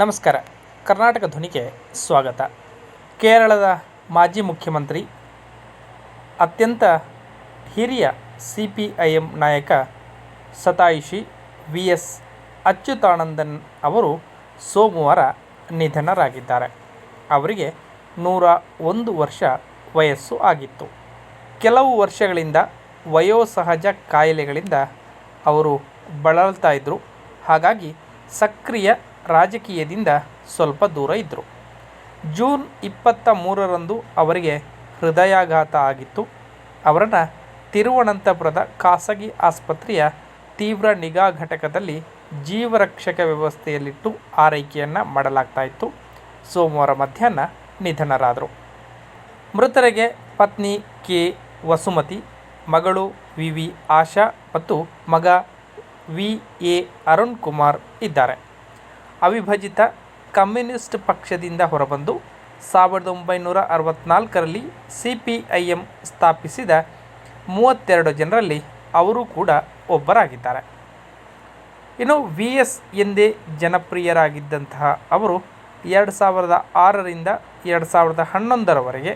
ನಮಸ್ಕಾರ. ಕರ್ನಾಟಕ ಧ್ವನಿಗೆ ಸ್ವಾಗತ. ಕೇರಳದ ಮಾಜಿ ಮುಖ್ಯಮಂತ್ರಿ, ಅತ್ಯಂತ ಹಿರಿಯ ಸಿ ಪಿ ಐ ಎಂ ನಾಯಕ ಸತಾಯಿಷಿ ವಿ ಎಸ್ ಅಚ್ಯುತಾನಂದನ್ ಅವರು ಸೋಮವಾರ ನಿಧನರಾಗಿದ್ದಾರೆ. ಅವರಿಗೆ ನೂರ ಒಂದು ವರ್ಷ ವಯಸ್ಸು ಆಗಿತ್ತು. ಕೆಲವು ವರ್ಷಗಳಿಂದ ವಯೋಸಹಜ ಕಾಯಿಲೆಗಳಿಂದ ಅವರು ಬಳಲ್ತಾ ಇದ್ದರು ಹಾಗಾಗಿ ಸಕ್ರಿಯ ರಾಜಕೀಯದಿಂದ ಸ್ವಲ್ಪ ದೂರ ಇದ್ದರು ಜೂನ್ ಇಪ್ಪತ್ತ ಮೂರರಂದು ಅವರಿಗೆ ಹೃದಯಾಘಾತ ಆಗಿತ್ತು. ಅವರನ್ನು ತಿರುವನಂತಪುರದ ಖಾಸಗಿ ಆಸ್ಪತ್ರೆಯ ತೀವ್ರ ನಿಗಾ ಘಟಕದಲ್ಲಿ ಜೀವರಕ್ಷಕ ವ್ಯವಸ್ಥೆಯಲ್ಲಿಟ್ಟು ಆರೈಕೆಯನ್ನು ಮಾಡಲಾಗ್ತಾ ಇತ್ತು. ಸೋಮವಾರ ಮಧ್ಯಾಹ್ನ ನಿಧನರಾದರು. ಮೃತರಿಗೆ ಪತ್ನಿ ಕೆ. ವಸುಮತಿ, ಮಗಳು ವಿ. ವಿ. ಆಶಾ ಮತ್ತು ಮಗ ವಿ. ಎ. ಅರುಣ್ ಕುಮಾರ್ ಇದ್ದಾರೆ. ಅವಿಭಜಿತ ಕಮ್ಯುನಿಸ್ಟ್ ಪಕ್ಷದಿಂದ ಹೊರಬಂದು ಸಾವಿರದ ಒಂಬೈನೂರ ಅರವತ್ತ್ನಾಲ್ಕರಲ್ಲಿ ಸಿ ಪಿ ಐ ಎಂ ಸ್ಥಾಪಿಸಿದ ಮೂವತ್ತೆರಡು ಜನರಲ್ಲಿ ಅವರು ಕೂಡ ಒಬ್ಬರಾಗಿದ್ದಾರೆ. ಇನ್ನು ವಿ ಎಸ್ ಎಂದೇ ಜನಪ್ರಿಯರಾಗಿದ್ದಂತಹ ಅವರು ಎರಡು ಸಾವಿರದ ಆರರಿಂದ ಎರಡು ಸಾವಿರದ ಹನ್ನೊಂದರವರೆಗೆ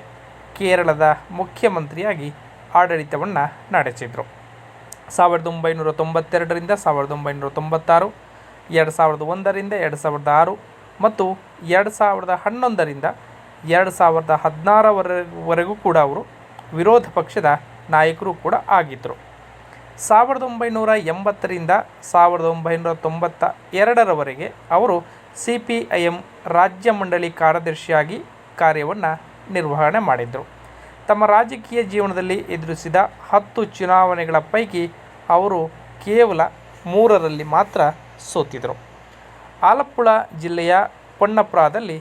ಕೇರಳದ ಮುಖ್ಯಮಂತ್ರಿಯಾಗಿ ಆಡಳಿತವನ್ನು ನಡೆಸಿದರು. ಸಾವಿರದ ಒಂಬೈನೂರ ತೊಂಬತ್ತೆರಡರಿಂದ ಸಾವಿರದ ಒಂಬೈನೂರ ತೊಂಬತ್ತಾರು ಎರಡು ಸಾವಿರದ ಒಂದರಿಂದ ಎರಡು ಸಾವಿರದ ಆರು ಮತ್ತು ಎರಡು ಸಾವಿರದ ಹನ್ನೊಂದರಿಂದ ಎರಡು ಸಾವಿರದ ಹದಿನಾರವರೆವರೆಗೂ ಕೂಡ ಅವರು ವಿರೋಧ ಪಕ್ಷದ ನಾಯಕರು ಕೂಡ ಆಗಿದ್ದರು ಸಾವಿರದ ಒಂಬೈನೂರ ಎಂಬತ್ತರಿಂದ ಸಾವಿರದ ಒಂಬೈನೂರ ತೊಂಬತ್ತ ಎರಡರವರೆಗೆ ಅವರು ಸಿ ಪಿ ಐ ಎಂ ರಾಜ್ಯ ಮಂಡಳಿ ಕಾರ್ಯದರ್ಶಿಯಾಗಿ ಕಾರ್ಯವನ್ನು ನಿರ್ವಹಣೆ ಮಾಡಿದರು. ತಮ್ಮ ರಾಜಕೀಯ ಜೀವನದಲ್ಲಿ ಎದುರಿಸಿದ ಹತ್ತು ಚುನಾವಣೆಗಳ ಪೈಕಿ ಅವರು ಕೇವಲ ಮೂರರಲ್ಲಿ ಮಾತ್ರ ಸೋತಿದ್ದರು ಆಲಪ್ಪುಳ ಜಿಲ್ಲೆಯ ಪೊನ್ನಪ್ರಾದಲ್ಲಿ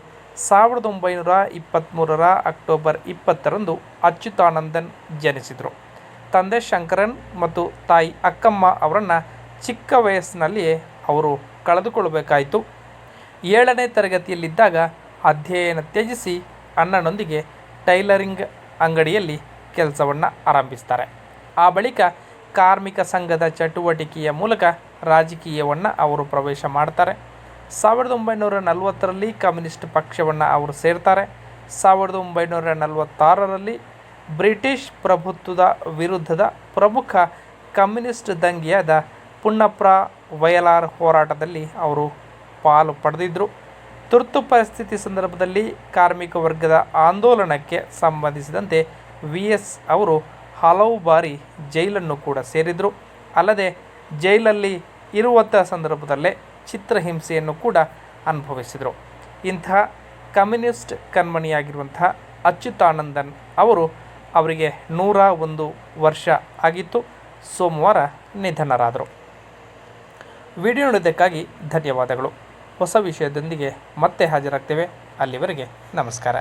ಸಾವಿರದ ಒಂಬೈನೂರ ಇಪ್ಪತ್ತ್ಮೂರರ ಅಕ್ಟೋಬರ್ ಇಪ್ಪತ್ತರಂದು ಅಚ್ಯುತಾನಂದನ್ ಜನಿಸಿದರು. ತಂದೆ ಶಂಕರನ್ ಮತ್ತು ತಾಯಿ ಅಕ್ಕಮ್ಮ ಅವರನ್ನು ಚಿಕ್ಕ ವಯಸ್ಸಿನಲ್ಲಿಯೇ ಅವರು ಕಳೆದುಕೊಳ್ಳಬೇಕಾಯಿತು. ಏಳನೇ ತರಗತಿಯಲ್ಲಿದ್ದಾಗ ಅಧ್ಯಯನ ತ್ಯಜಿಸಿ ಅಣ್ಣನೊಂದಿಗೆ ಟೈಲರಿಂಗ್ ಅಂಗಡಿಯಲ್ಲಿ ಕೆಲಸವನ್ನು ಆರಂಭಿಸ್ತಾರೆ. ಆ ಬಳಿಕ ಕಾರ್ಮಿಕ ಸಂಘದ ಚಟುವಟಿಕೆಯ ಮೂಲಕ ರಾಜಕೀಯವನ್ನು ಅವರು ಪ್ರವೇಶ ಮಾಡ್ತಾರೆ. ಸಾವಿರದ ಒಂಬೈನೂರ ನಲವತ್ತರಲ್ಲಿ ಕಮ್ಯುನಿಸ್ಟ್ ಪಕ್ಷವನ್ನು ಅವರು ಸೇರ್ತಾರೆ. ಸಾವಿರದ ಒಂಬೈನೂರ ನಲವತ್ತಾರರಲ್ಲಿ ಬ್ರಿಟಿಷ್ ಪ್ರಭುತ್ವದ ವಿರುದ್ಧದ ಪ್ರಮುಖ ಕಮ್ಯುನಿಸ್ಟ್ ದಂಗೆಯಾದ ಪುಣ್ಣಪ್ರ ವಯಲಾರ್ ಹೋರಾಟದಲ್ಲಿ ಅವರು ಪಾಲು ಪಡೆದಿದ್ದರು ತುರ್ತು ಪರಿಸ್ಥಿತಿ ಸಂದರ್ಭದಲ್ಲಿ ಕಾರ್ಮಿಕ ವರ್ಗದ ಆಂದೋಲನಕ್ಕೆ ಸಂಬಂಧಿಸಿದಂತೆ ವಿ ಎಸ್ ಅವರು ಹಲವು ಬಾರಿ ಜೈಲನ್ನು ಕೂಡ ಸೇರಿದರು. ಅಲ್ಲದೆ ಜೈಲಲ್ಲಿ ಇರುವಂಥ ಸಂದರ್ಭದಲ್ಲೇ ಚಿತ್ರಹಿಂಸೆಯನ್ನು ಕೂಡ ಅನುಭವಿಸಿದರು. ಇಂತಹ ಕಮ್ಯುನಿಸ್ಟ್ ಕಣ್ಮಣಿಯಾಗಿರುವಂತಹ ಅಚ್ಯುತಾನಂದನ್ ಅವರು ಅವರಿಗೆ ನೂರ ಒಂದು ವರ್ಷ ಆಗಿತ್ತು. ಸೋಮವಾರ ನಿಧನರಾದರು. ವಿಡಿಯೋ ನೋಡಿದ್ದಕ್ಕಾಗಿ ಧನ್ಯವಾದಗಳು. ಹೊಸ ವಿಷಯದೊಂದಿಗೆ ಮತ್ತೆ ಹಾಜರಾಗ್ತೇವೆ. ಅಲ್ಲಿವರೆಗೆ ನಮಸ್ಕಾರ.